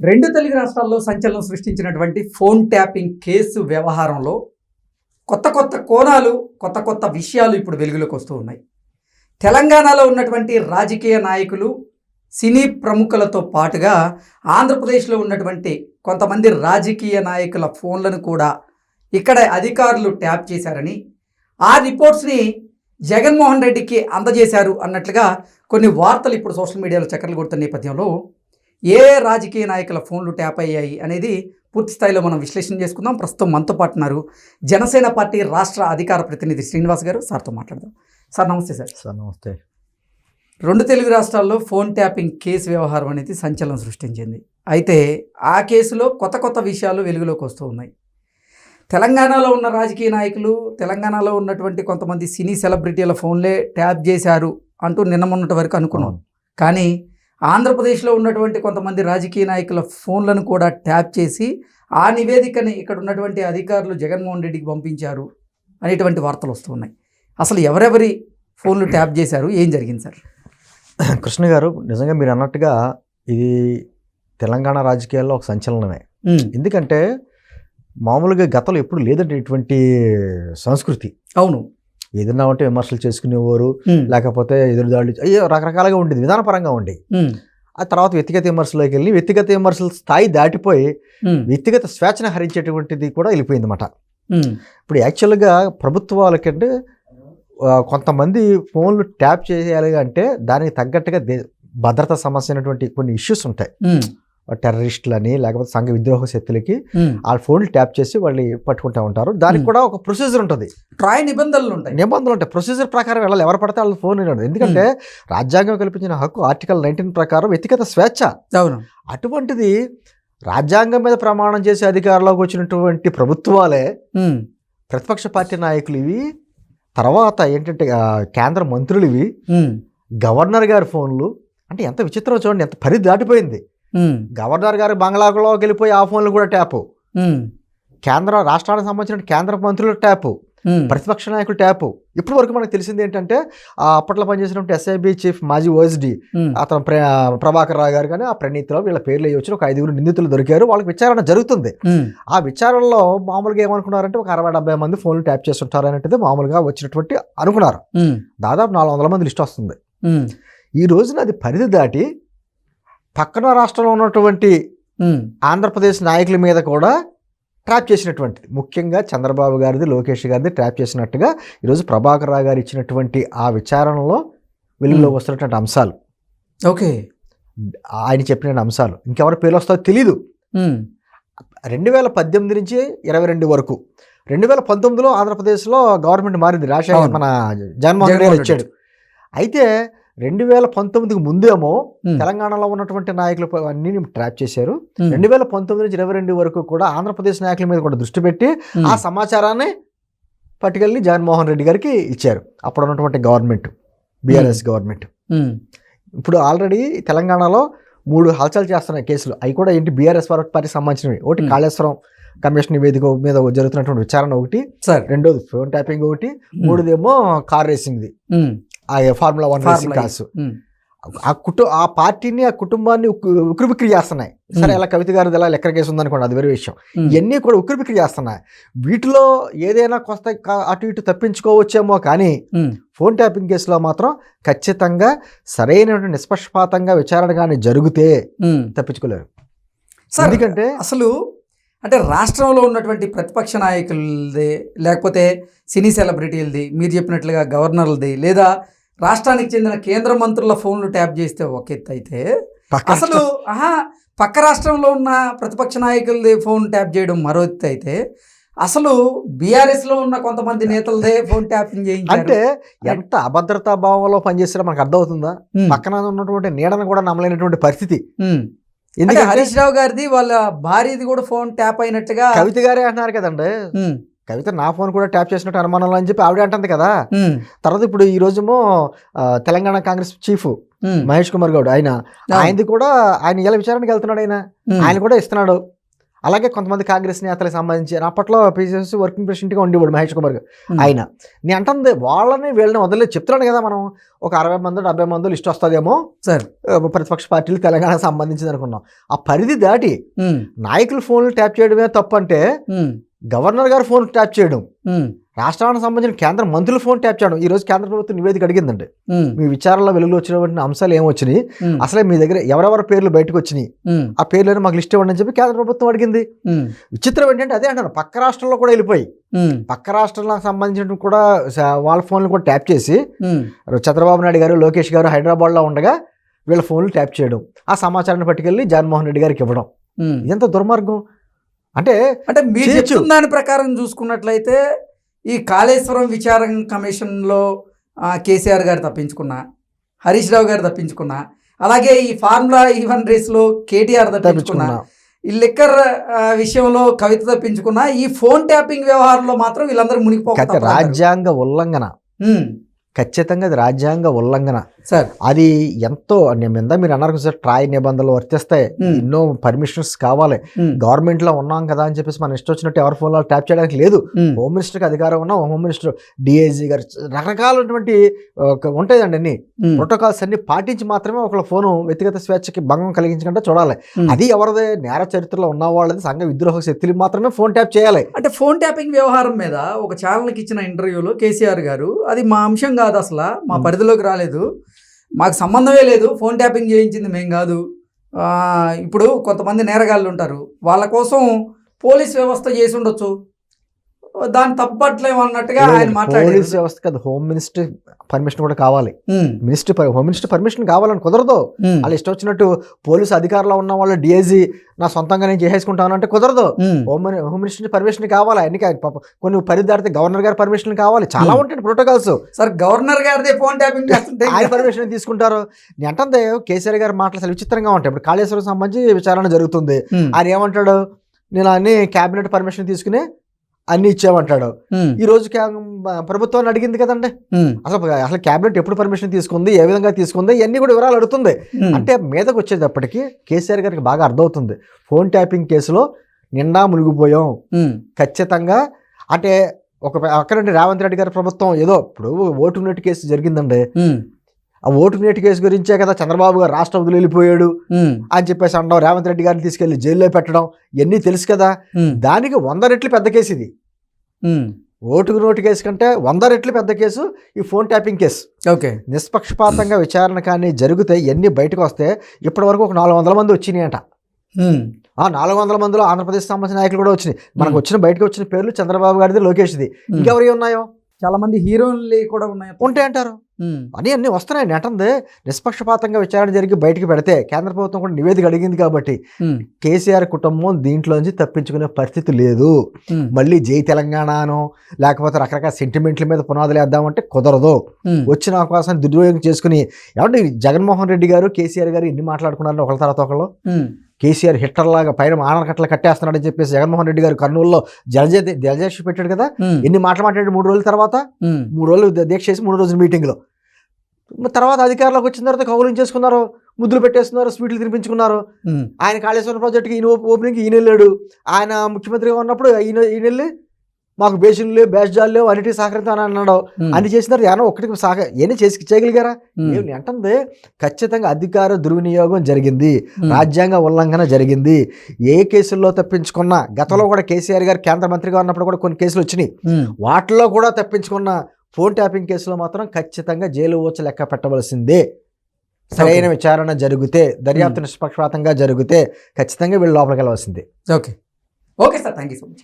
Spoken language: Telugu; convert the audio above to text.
రెండు తెలుగు రాష్ట్రాల్లో సంచలనం సృష్టించినటువంటి ఫోన్ ట్యాపింగ్ కేసు వ్యవహారంలో కొత్త కొత్త కోణాలు కొత్త కొత్త విషయాలు ఇప్పుడు వెలుగులోకి వస్తూ ఉన్నాయి. తెలంగాణలో ఉన్నటువంటి రాజకీయ నాయకులు సినీ ప్రముఖులతో పాటుగా ఆంధ్రప్రదేశ్లో ఉన్నటువంటి కొంతమంది రాజకీయ నాయకుల ఫోన్లను కూడా ఇక్కడ అధికారులు ట్యాప్ చేశారని ఆ రిపోర్ట్స్ని జగన్మోహన్ రెడ్డికి అందజేశారు అన్నట్లుగా కొన్ని వార్తలు ఇప్పుడు సోషల్ మీడియాలో చక్కర్లు కొడుతున్న నేపథ్యంలో ఏ రాజకీయ నాయకుల ఫోన్లు ట్యాప్ అయ్యాయి అనేది పూర్తి స్థాయిలో మనం విశ్లేషణ చేసుకుందాం. ప్రస్తుతం మనతో పాటు ఉన్నారు జనసేన పార్టీ రాష్ట్ర అధికార ప్రతినిధి శ్రీనివాస్ గారు. సార్తో మాట్లాడదాం. సార్ నమస్తే సార్. సార్ నమస్తే. రెండు తెలుగు రాష్ట్రాల్లో ఫోన్ ట్యాపింగ్ కేసు వ్యవహారం అనేది సంచలనం సృష్టించింది. అయితే ఆ కేసులో కొత్త కొత్త విషయాలు వెలుగులోకి వస్తూ ఉన్నాయి. తెలంగాణలో ఉన్న రాజకీయ నాయకులు తెలంగాణలో ఉన్నటువంటి కొంతమంది సినీ సెలబ్రిటీల ఫోన్లే ట్యాప్ చేశారు అంటూ నిన్న మొన్నటి వరకు అనుకున్నాం. కానీ ఆంధ్రప్రదేశ్లో ఉన్నటువంటి కొంతమంది రాజకీయ నాయకుల ఫోన్లను కూడా ట్యాప్ చేసి ఆ నివేదికని ఇక్కడ ఉన్నటువంటి అధికారులు జగన్మోహన్ రెడ్డికి పంపించారు అనేటువంటి వార్తలు వస్తూ ఉన్నాయి. అసలు ఎవరెవరి ఫోన్లు ట్యాప్ చేశారు? ఏం జరిగింది సార్? కృష్ణ గారు నిజంగా మీరు అన్నట్టుగా ఇది తెలంగాణ రాజకీయాల్లో ఒక సంచలనమే. ఎందుకంటే మామూలుగా గతంలో ఎప్పుడు లేదంటే ఇటువంటి సంస్కృతి. అవును. ఏదన్నా ఉంటే విమర్శలు చేసుకునేవారు లేకపోతే ఎదురుదాడులు అయ్యో రకరకాలుగా ఉండేది విధానపరంగా ఉమ్, ఆ తర్వాత వ్యక్తిగత విమర్శలోకి వెళ్ళి వ్యక్తిగత విమర్శల స్థాయి దాటిపోయి వ్యక్తిగత స్వేచ్ఛను హరించేటువంటిది కూడా వెళ్ళిపోయింది అనమాట ఇప్పుడు యాక్చువల్గా ప్రభుత్వాలకంటే కొంతమంది ఫోన్లు ట్యాప్ చేయాలి అంటే దానికి తగ్గట్టుగా భద్రతా సమస్య అయినటువంటి కొన్ని ఇష్యూస్ ఉంటాయి. టెర్రరిస్టులని లేకపోతే సంఘ విద్రోహ శక్తులకి. ఆ ఫోన్లు ట్యాప్ చేసి వాళ్ళు పట్టుకుంటూ ఉంటారు. దానికి. కూడా ఒక ప్రొసీజర్ ఉంటుంది. ట్రాయ్ నిబంధనలు ఉంటాయి. నిబంధనలు ఉంటాయి. ప్రొసీజర్ ప్రకారం వెళ్ళాలి. ఎవరు పడితే వాళ్ళ ఫోన్ ఉండదు ఎందుకంటే రాజ్యాంగం కల్పించిన హక్కు ఆర్టికల్ నైన్టీన్ ప్రకారం వ్యక్తిగత స్వేచ్ఛ. అవును. అటువంటిది రాజ్యాంగం మీద ప్రమాణం చేసే అధికారంలోకి వచ్చినటువంటి ప్రభుత్వాలే ప్రతిపక్ష పార్టీ నాయకులు ఇవి తర్వాత ఏంటంటే కేంద్ర మంత్రులు ఇవి గవర్నర్ గారి ఫోన్లు. అంటే ఎంత విచిత్రం చూడండి ఎంత పరిధి దాటిపోయింది. గవర్నర్ గారి బంగ్లాలోకి వెళ్ళిపోయి ఆ ఫోన్లు కూడా ట్యాపు. కేంద్ర రాష్ట్రానికి సంబంధించిన కేంద్ర మంత్రుల ట్యాపు. ప్రతిపక్ష నాయకుల ట్యాపు. ఇప్పటి వరకు మనకు తెలిసింది ఏంటంటే ఆ అప్పట్లో పనిచేసినటువంటి ఎస్ఐబి చీఫ్ మాజీ ఓఎస్డి అతను ప్ర ప్రభాకర్ రావు గారు కానీ ఆ ప్రణీతిలో వీళ్ళ పేర్లు వేయొచ్చిన ఒక ఐదుగురు నిందితులు దొరికారు. వాళ్ళకి విచారణ జరుగుతుంది. ఆ విచారణలో మామూలుగా ఏమనుకున్నారంటే ఒక అరవై డెబ్బై మంది ఫోన్లు ట్యాప్ చేస్తుంటారు అనేది మామూలుగా వచ్చినటువంటి అనుకున్నారు. దాదాపు నాలుగు వందల మంది లిస్ట్ వస్తుంది. ఈ రోజున అది పరిధి దాటి పక్కన రాష్ట్రంలో ఉన్నటువంటి ఆంధ్రప్రదేశ్ నాయకుల మీద కూడా ట్రాప్ చేసినటువంటిది. ముఖ్యంగా చంద్రబాబు గారిది లోకేష్ గారిది ట్రాప్ చేసినట్టుగా ఈరోజు ప్రభాకర్ రావు గారు ఇచ్చినటువంటి ఆ విచారణలో వెలుగులోకి వస్తున్నటువంటి అంశాలు. ఓకే. ఆయన చెప్పిన అంశాలు. ఇంకెవరి పేర్లు వస్తాయో తెలీదు. రెండు వేల పద్దెనిమిది నుంచి ఇరవై రెండు వరకు. రెండు వేల పంతొమ్మిదిలో ఆంధ్రప్రదేశ్లో గవర్నమెంట్ మారింది. రాజశేఖర్. మన జగన్మోహన్ రెడ్డి. ఇచ్చాడు. అయితే రెండు వేల పంతొమ్మిదికి ముందేమో తెలంగాణలో ఉన్నటువంటి నాయకులు అన్ని ట్రాప్ చేశారు. రెండు వేల పంతొమ్మిది నుంచి ఇరవై రెండు వరకు కూడా ఆంధ్రప్రదేశ్ నాయకుల మీద కూడా దృష్టి పెట్టి ఆ సమాచారాన్ని పట్టుకెళ్ళి జగన్మోహన్ రెడ్డి గారికి ఇచ్చారు. అప్పుడు ఉన్నటువంటి గవర్నమెంట్ బీఆర్ఎస్ గవర్నమెంట్. ఇప్పుడు ఆల్రెడీ తెలంగాణలో మూడు హల్చల్ చేస్తున్నాయి కేసులు. అవి కూడా ఏంటి? బీఆర్ఎస్ పార్టీకి సంబంధించినవి. ఒకటి. కాళేశ్వరం కమిషన్ నివేదిక మీద జరుగుతున్నటువంటి విచారణ ఒకటి. సార్. రెండోది ఫోన్ ట్యాపింగ్ ఒకటి. మూడోదేమో కార్ రేసింగ్ది ఆ ఫార్ములా వన్ రేసింగ్ కార్స్ ఆ కుటు ఆ పార్టీని ఆ కుటుంబాన్ని ఉక్కిరిబిక్కిరి చేస్తున్నాయి సరే Hmm. అలా కవిత గారిది ఎలా లెక్కర కేసు ఉందనుకోండి అది వేరే విషయం. ఉమ్, ఇవన్నీ కూడా ఉక్కిరిబిక్కిరి చేస్తున్నాయి వీటిలో ఏదైనా కొత్త అటు ఇటు తప్పించుకోవచ్చేమో కానీ ఉమ్, ఫోన్ ట్యాపింగ్ కేసులో మాత్రం ఖచ్చితంగా సరైనటువంటి నిష్పక్షపాతంగా విచారణ కానీ జరిగితే. తప్పించుకోలేరు. సార్ ఎందుకంటే అసలు అంటే రాష్ట్రంలో ఉన్నటువంటి ప్రతిపక్ష నాయకులది లేకపోతే సినీ సెలబ్రిటీలది మీరు చెప్పినట్లుగా గవర్నర్లది లేదా రాష్ట్రానికి చెందిన కేంద్ర మంత్రుల ఫోన్లు ట్యాప్ చేస్తే ఒక ఎత్తు అయితే అసలు ఆహా పక్క రాష్ట్రంలో ఉన్న ప్రతిపక్ష నాయకులది ఫోన్ ట్యాప్ చేయడం మరో ఎత్తు అయితే అసలు బీఆర్ఎస్లో ఉన్న కొంతమంది నేతలదే ఫోన్ ట్యాపింగ్ చేయించారు. అంటే ఎంత అభద్రతా భావంలో పనిచేస్తారో మనకు అర్థమవుతుందా? పక్కన ఉన్నటువంటి నీడను కూడా నమ్మలేనటువంటి పరిస్థితి. ఎందుకంటే హరీష్ రావు గారిది వాళ్ళ భార్యది కూడా ఫోన్ ట్యాప్ అయినట్టుగా కవిత గారే అంటున్నారు కదండి. కవిత నా ఫోన్ కూడా ట్యాప్ చేసినట్టు అనుమానాలు అని చెప్పి ఆవిడే అంటుంది కదా. తర్వాత ఇప్పుడు ఈ రోజేమో తెలంగాణ కాంగ్రెస్ చీఫ్ మహేష్ కుమార్ గౌడ్ ఆయన ఆయనది కూడా ఆయన ఇలా విచారణకి వెళ్తున్నాడు ఆయన. ఆయన కూడా ఇస్తున్నాడు. అలాగే కొంతమంది కాంగ్రెస్ నేతలకు సంబంధించి అప్పట్లో పిసిసి వర్కింగ్ ప్రెసిడెంట్గా ఉండేవాడు మహేష్ కుమార్. ఆయన. నేను అంటుంది వాళ్ళని వీళ్ళని వదిలేదు చెప్తున్నాను కదా మనం ఒక అరవై మంది డెబ్బై మంది లిస్ట్ వస్తుందేమో సార్. ప్రతిపక్ష పార్టీలు తెలంగాణకు సంబంధించింది అనుకున్నాం. ఆ పరిధి దాటి నాయకుల ఫోన్లు ట్యాప్ చేయడమే తప్పు అంటే గవర్నర్ గారు ఫోన్ ట్యాప్ చేయడం రాష్ట్రానికి సంబంధించిన కేంద్ర మంత్రుల ఫోన్ ట్యాప్ చేయడం ఈ రోజు కేంద్ర ప్రభుత్వం నివేదిక అడిగిందండి. మీ విచారణలో వెలుగులో వచ్చినటువంటి అంశాలు ఏమొచ్చినాయి అసలే మీ దగ్గర ఎవరెవరి పేర్లు బయటకు వచ్చినాయి? ఆ పేర్లను మాకు లిస్ట్ ఇవ్వండి అని చెప్పి కేంద్ర ప్రభుత్వం అడిగింది. విచిత్రం ఏంటంటే అదే అంటాను పక్క రాష్ట్రంలో కూడా వెళ్ళిపోయి పక్క రాష్ట్రాలకు సంబంధించిన కూడా వాళ్ళ ఫోన్లు కూడా ట్యాప్ చేసి చంద్రబాబు నాయుడు గారు లోకేష్ గారు హైదరాబాద్లో ఉండగా వీళ్ళ ఫోన్లు ట్యాప్ చేయడం ఆ సమాచారాన్ని పట్టుకెళ్ళి జగన్మోహన్ రెడ్డి గారికి ఇవ్వడం. ఇదంతా దుర్మార్గం. అంటే అంటే మీరు. చెప్తున్న దాని ప్రకారం చూసుకున్నట్లయితే ఈ కాళేశ్వరం విచారణ కమిషన్లో కేసీఆర్ గారు తప్పించుకున్నా హరీష్ రావు గారు తప్పించుకున్నా అలాగే ఈ ఫార్ములా ఈవెన్ రేస్లో కేటీఆర్ తప్పించుకున్నా ఈ లిక్కర్ విషయంలో కవిత తప్పించుకున్నా ఈ ఫోన్ ట్యాపింగ్ వ్యవహారంలో మాత్రం వీళ్ళందరూ అంటారు. రాజ్యాంగ ఉల్లంఘన ఖచ్చితంగా అది రాజ్యాంగ ఉల్లంఘన. సార్. అది ఎంతో నేను మీరు అన్నారు సార్ ట్రాయ్ నిబంధనలు వర్తిస్తాయి. ఎన్నో పర్మిషన్స్ కావాలి. గవర్నమెంట్లో ఉన్నాం కదా అని చెప్పేసి మన ఇష్టం వచ్చినట్టు ఎవరి ఫోన్లో ట్యాప్ చేయడానికి లేదు. హోమ్ మినిస్టర్కి అధికారం ఉన్నా హోమ్ మినిస్టర్ డిఐజీ గారు రకరకాలైనటువంటి ఉంటాయండి అన్ని. ప్రోటోకాల్స్ అన్ని పాటించి మాత్రమే ఒకళ్ళ ఫోను వ్యక్తిగత స్వేచ్ఛకి భంగం కలిగించకుండా చూడాలి. అది ఎవరిదే నేర చరిత్రలో ఉన్న వాళ్ళది సంఘ విద్రోహ శక్తులు మాత్రమే ఫోన్ ట్యాప్ చేయాలి. అంటే ఫోన్ ట్యాపింగ్ వ్యవహారం మీద ఒక ఛానల్కి ఇచ్చిన ఇంటర్వ్యూలో కేసీఆర్ గారు అది మా అంశం కాదు అసలు. మా. పరిధిలోకి రాలేదు. మాకు సంబంధమే లేదు. ఫోన్ ట్యాపింగ్ చేయించింది మేం కాదు. ఇప్పుడు కొంతమంది నేరగాళ్ళు ఉంటారు. వాళ్ళ కోసం పోలీస్ వ్యవస్థ చేసి ఉండొచ్చు. దాన్ని తప్పట్లేము అన్నట్టుగా ఆయన పోలీస్ మాట్లాడారు వ్యవస్థ కాదు హోమ్ మినిస్టర్ పర్మిషన్ కూడా కావాలి. మినిస్టర్ హోమ్ మినిస్టర్ పర్మిషన్ కావాలని కుదరదు. వాళ్ళు ఇష్టం వచ్చినట్టు పోలీసు అధికారంలో ఉన్న వాళ్ళు డిఐజీ నా సొంతంగా నేను చేసేసుకుంటాను అంటే కుదరదు. హోమ్. హోమ్ మినిస్టర్ పర్మిషన్ కావాలి. అన్ని కా- పాపం కొన్ని పరిధి గవర్నర్ గారి పర్మిషన్ కావాలి. చాలా. ఉంటాయి ప్రోటోకాల్స్. సార్ గవర్నర్ గారిదే ఫోన్ ట్యాపింగ్ చేస్తుంటే ఆయన పర్మిషన్ తీసుకుంటారు. నేను అంటే కేసీఆర్ గారి మాటలు అసలు విచిత్రంగా ఉంటాయి. ఇప్పుడు కాళేశ్వరం సంబంధించి విచారణ జరుగుతుంది. ఆయన ఏమంటాడు? నేను అన్ని క్యాబినెట్ పర్మిషన్ తీసుకుని అన్ని ఇచ్చామంటాడు ఈ రోజు ప్రభుత్వాన్ని అడిగింది కదండి. అసలు అసలు క్యాబినెట్ ఎప్పుడు పర్మిషన్ తీసుకుంది ఏ విధంగా తీసుకుంది ఇవన్నీ కూడా వివరాలు అడుగుతుంది. అంటే మీదకి వచ్చేటప్పటికి కేసీఆర్ గారికి బాగా అర్థమవుతుంది. ఫోన్ ట్యాపింగ్ కేసులో నిండా మునిగిపోయాం. ఖచ్చితంగా అంటే ఒక అక్కడంటే రేవంత్ రెడ్డి గారి ప్రభుత్వం ఏదో ఇప్పుడు ఓటు నేటి కేసు జరిగిందండి. ఆ ఓటు నేటి కేసు గురించే కదా చంద్రబాబు గారు రాష్ట్ర వదిలి వెళ్ళిపోయాడు. అని చెప్పేసి అనడం రేవంత్ రెడ్డి గారిని తీసుకెళ్ళి జైల్లో పెట్టడం ఇవన్నీ తెలుసు కదా. దానికి వంద రెట్లు పెద్ద కేసు ఇది. ఓటుకు నోటు కేసు కంటే వంద రెట్లు పెద్ద కేసు ఈ ఫోన్ ట్యాపింగ్ కేసు. ఓకే. నిష్పక్షపాతంగా విచారణ కానీ జరిగితే ఎన్ని బయటకు వస్తే ఇప్పటి వరకు ఒక నాలుగు వందల మంది వచ్చినాయంట. ఉమ్, ఆ నాలుగు వందల మందిలో ఆంధ్రప్రదేశ్ సంబంధించిన నాయకులు కూడా వచ్చినాయి. మనకు వచ్చిన బయటకు వచ్చిన పేర్లు చంద్రబాబు గారిది లోకేష్ది. ఇంకెవరి ఉన్నాయో? చాలా మంది హీరోలు కూడా ఉన్నాయి. ఉంటాయి అంటారు అని అన్ని వస్తున్నాయి. నెటంది నిష్పక్షపాతంగా విచారణ జరిగి బయటికి పెడితే కేంద్ర ప్రభుత్వం కూడా నివేదిక అడిగింది కాబట్టి కేసీఆర్ కుటుంబం దీంట్లోంచి తప్పించుకునే పరిస్థితి లేదు. మళ్ళీ జై తెలంగాణనో లేకపోతే రకరకాల సెంటిమెంట్ల మీద పునాదులు వేద్దామంటే కుదరదు. వచ్చిన అవకాశాన్ని దుర్వినియోగం చేసుకుని ఏమంటే జగన్మోహన్ రెడ్డి గారు కేసీఆర్ గారు ఎన్ని మాట్లాడుకున్నారు ఒకళ్ళ తర్వాత ఒకళ్ళు? కేసీఆర్ హిట్టర్ లాగా పైన ఆనకట్టలు కట్టేస్తున్నాడని చెప్పేసి జగన్మోహన్ రెడ్డి గారు కర్నూలులో జలజ జలజేషి పెట్టాడు కదా? ఎన్ని మాటలు మాట్లాడాడు? మూడు రోజుల తర్వాత? మూడు రోజులు దీక్ష చేసి మూడు రోజుల మీటింగ్లో. తర్వాత అధికారంలోకి వచ్చిన తర్వాత కౌలించేసుకున్నారు ముద్దులు పెట్టేస్తున్నారు స్వీట్లు తినిపించుకున్నారు. ఆయన కాళేశ్వరం ప్రాజెక్టుకి ఈయన ఓపె- ఓపెనింగ్కి ఈయన వెళ్ళాడు. ఆయన ముఖ్యమంత్రిగా ఉన్నప్పుడు ఈయన ఈయన వెళ్ళి మాకు బేసిన్లు లేవు బ్యాస్ జాలు లేవు అన్నిటికీ సహకరిస్తానని అన్నాడు. అన్ని చేసినారు ఏమో ఒక్కటికి సహక ఎన్ని చేసి చేయగలిగారా? ఏమి అంటుంది ఖచ్చితంగా అధికార దుర్వినియోగం జరిగింది రాజ్యాంగ ఉల్లంఘన జరిగింది. ఏ కేసుల్లో తప్పించుకున్నా గతంలో కూడా కేసీఆర్ గారు కేంద్ర మంత్రిగా ఉన్నప్పుడు కూడా కొన్ని కేసులు వచ్చినాయి. వాటిలో కూడా తప్పించుకున్న ఫోన్ ట్యాపింగ్ కేసులో మాత్రం ఖచ్చితంగా జైలు ఊచ లెక్క పెట్టవలసిందే. సరైన విచారణ జరిగితే దర్యాప్తు నిష్పక్షపాతంగా జరిగితే ఖచ్చితంగా వీళ్ళు లోపలికి వెళ్ళవలసిందే. Okay. Okay sir. Thank you so much.